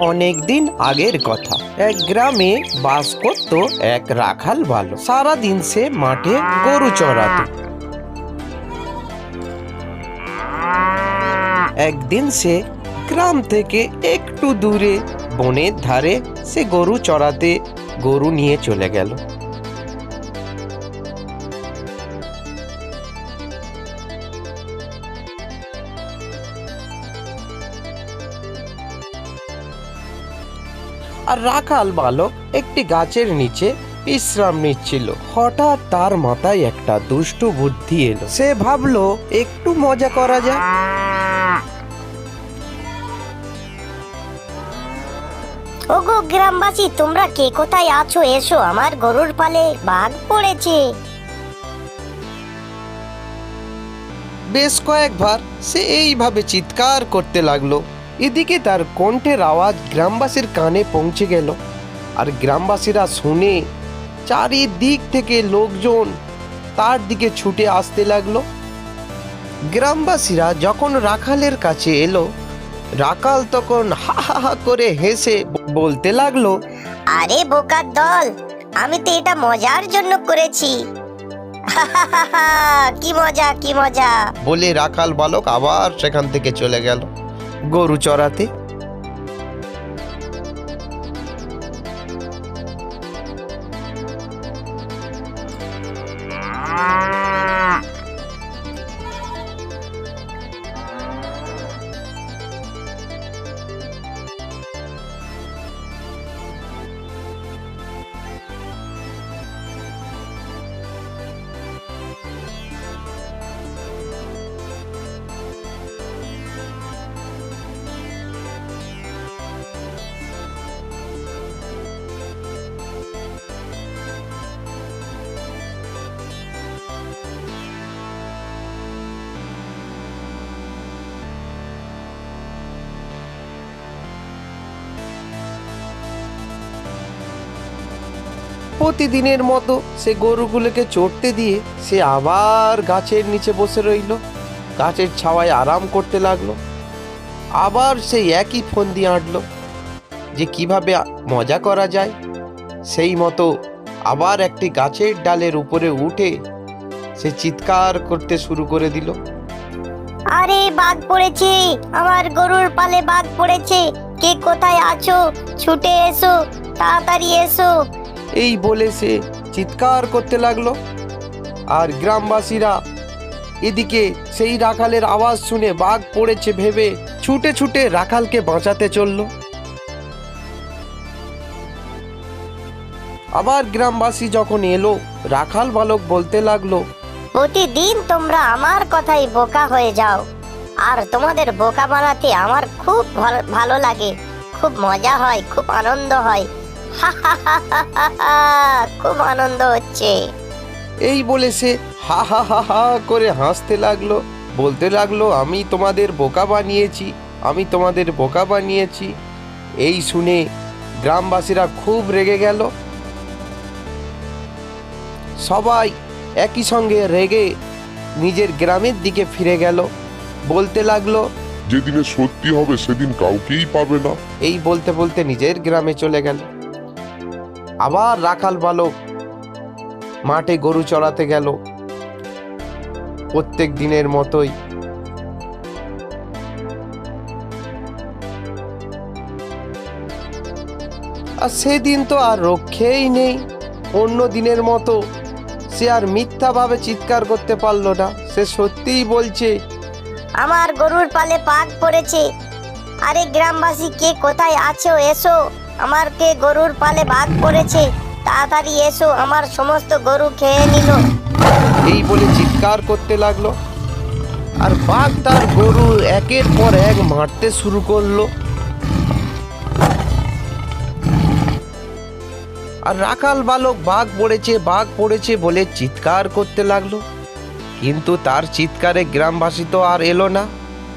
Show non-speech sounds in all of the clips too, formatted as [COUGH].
অনেক দিন আগের কথা। এক গ্রামে বাস করত এক রাখাল ভালো সারাদিন সে মাঠে গরু চড়াতো। একদিন সে গ্রাম থেকে একটু দূরে, বনের ধারে সে গরু চড়াতে গরু নিয়ে চলে গেল। আর রাখাল বালক একটি গাছের নিচে বিশ্রাম নিচ্ছিল। হঠাৎ তার মাথায় একটা দুষ্টু বুদ্ধি এলো। সে ভাবলো একটু মজা করা যাক। ওগো গ্রামবাসী তোমরা কে কোথায় আছো? এসো আমার গরুর পালে বাঘ পড়েছে। বেশ কয়েকবার সে এইভাবে চিৎকার করতে লাগল। এদিকে তার কণ্ঠের আওয়াজ গ্রামবাসীর কানে পৌঁছে গেল। আর গ্রামবাসীরা শুনে চারিদিক থেকে লোকজন তার দিকে ছুটে আসতে লাগল। গ্রামবাসীরা যখন রাখালের কাছে এলো রাখাল তখন হা হা হা করে হেসে বলতে লাগল আরে বোকার দল আমি তো এটা মজার জন্য করেছি। কি মজা কি মজা। বলে রাখাল বালক আবার সেখান থেকে চলে গেল। গরু চড়াতে প্রতিদিনের মতো সে গরুগুলোকে চড়তে দিয়ে সে আবার গাছের নিচে বসে রইল। গাছের ছাওয়ায় আরাম করতে লাগল। আবার সেই একই ফোন দিয়ে আঁটলো। যে কীভাবে মজা করা যায়। সেই মতো আবার একটি গাছের ডালের উপরে উঠে সে চিৎকার করতে শুরু করে দিল। আরে বাঘ পড়েছে, আমার গরুর পালে বাঘ পড়েছে। কে কোথায় আছো? ছুটে এসো, তাড়াতাড়ি এসো। এই বলে সে চিৎকার করতে লাগল। আর গ্রামবাসীরা এদিকে সেই রাখালের আওয়াজ শুনে বাঘ পড়েছে ভেবে ছুটে ছুটে রাখালকে বাঁচাতে চলল। আবার গ্রামবাসী যখন এলো, রাখাল বালক বলতে লাগল, প্রতিদিন তোমরা আমার কথাই বোকা হয়ে যাও। আর তোমাদের বোকা বানাতে আমার খুব ভাল- লাগে। খুব মজা হয়, খুব আনন্দ হয়। [LAUGHS] খুব আনন্দ হচ্ছে। এই বলে সে হা হা হা হা করে হাসতে লাগল। বলতে লাগল আমি তোমাদের বোকা বানিয়েছি আমি তোমাদের বোকা বানিয়েছি। এই শুনে গ্রামবাসীরা খুব রেগে গেল। সবাই একই সঙ্গে রেগে নিজের গ্রামের দিকে ফিরে গেল। বলতে লাগল যেদিনে সত্যি হবে সেদিন কাউকেই পাবে না। এই বলতে বলতে নিজের গ্রামে চলে গেল। আবার রাখাল বালক মাঠে গরু চড়াতে গেল। প্রত্যেক দিনের মতোই। আর সেদিন তো আর রক্ষেই নেই। অন্য দিনের মতো সে আর মিথ্যাভাবে চিৎকার করতে পারল না। সে সত্যিই বলছে, আমার গরুর পালে পাক পড়েছে। আরে গ্রামবাসী, কে কোথায় আছো? এসো। আমার কে গরুর পালে বাঘ পড়েছে তাড়াতাড়ি এসো, আমার সমস্ত গরু খেয়ে নিল। এই বলে চিৎকার করতে লাগল। আর বাঘ তার গরু একের পর এক মারতে শুরু করল। আর রাখাল বালক বাঘ পড়েছে বাঘ পড়েছে বলে চিৎকার করতে লাগল। কিন্তু তার চিৎকারে গ্রামবাসী তো আর এলো না।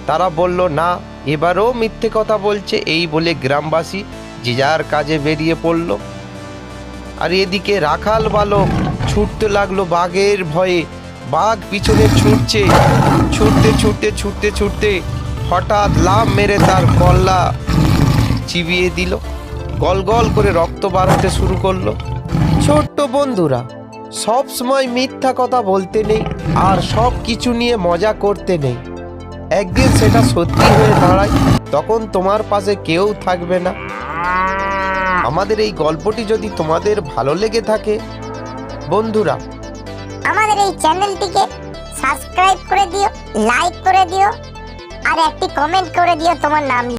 তারা বলল, না, এবারও মিথ্যে কথা বলছে। এই বলে গ্রামবাসী যে যার কাজে বেরিয়ে পড়ল। আর এদিকে রাখাল বালক ছুটতে লাগল বাঘের ভয়ে। বাঘ পিছনে ছুটছে, ছুটতে ছুটতে ছুটতে ছুটতে হঠাৎ লাভ মেরে তার কল্লা চিবিয়ে দিল। গল গল করে রক্ত বার হতে শুরু করল। ছোট্ট বন্ধুরা, সব সময় মিথ্যা কথা বলতে নেই আর সব কিছু নিয়ে মজা করতে নেই। একদিন সেটা সত্যি হয়ে দাঁড়ায়, তখন তোমার পাশে কেউ থাকবে না। আমাদের এই গল্পটি যদি তোমাদের ভালো লেগে থাকে, বন্ধুরা। আমাদের এই চ্যানেলটিকে সাবস্ক্রাইব করে দিও, লাইক করে দিও, আর একটি কমেন্ট করে দিও তোমার নাম